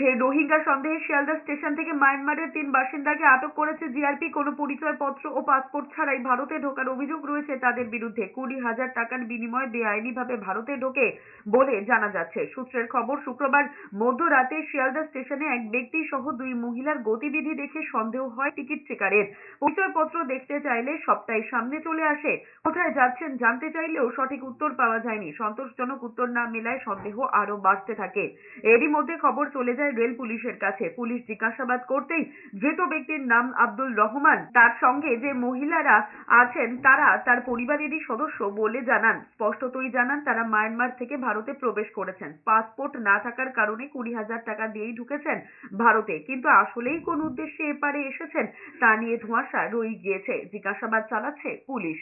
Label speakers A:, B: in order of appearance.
A: রোহিঙ্গা সন্দেহে শিয়ালদা স্টেশন থেকে মায়ানমারের তিন বাসিন্দাকে আটক করেছে জিআরপি। কোনো পরিচয়পত্র ও পাসপোর্ট ছাড়াই ভারতে ঢোকার অভিযোগ রয়েছে তাদের বিরুদ্ধে। কুড়ি হাজার টাকার বিনিময়ে বেআইনিভাবে ভারতে ঢোকে বলে জানা যাচ্ছে। সূত্রের খবর, শুক্রবার মধ্যরাতে শিয়ালদা স্টেশনে এক ব্যক্তি সহ দুই মহিলার গতিবিধি দেখে সন্দেহ হয় টিকিট চেকারের। পরিচয়পত্র দেখতে চাইলে সবটাই সামনে চলে আসে। কোথায় যাচ্ছেন জানতে চাইলেও সঠিক উত্তর পাওয়া যায়নি। সন্তোষজনক উত্তর না মেলায় সন্দেহ আরও বাড়তে থাকে। এরই মধ্যে খবর চলে যায় রেল পুলিশের কাছে পুলিশ জিজ্ঞাসাবাদ করতেই ধৃত ব্যক্তির নাম আব্দুল রহমান। তার সঙ্গে যে মহিলারা আছেন, তারা তার পরিবারেরই সদস্য বলে জানান। স্পষ্টতই জানান, তারা মায়ানমার থেকে ভারতে প্রবেশ করেছেন। পাসপোর্ট না থাকার কারণে কুড়ি হাজার টাকা দিয়েই ঢুকেছেন ভারতে। কিন্তু আসলেই কোন উদ্দেশ্যে এপারে এসেছেন, তা নিয়ে ধোঁয়াশা রয়ে গিয়েছে। জিজ্ঞাসাবাদ চালাচ্ছে পুলিশ।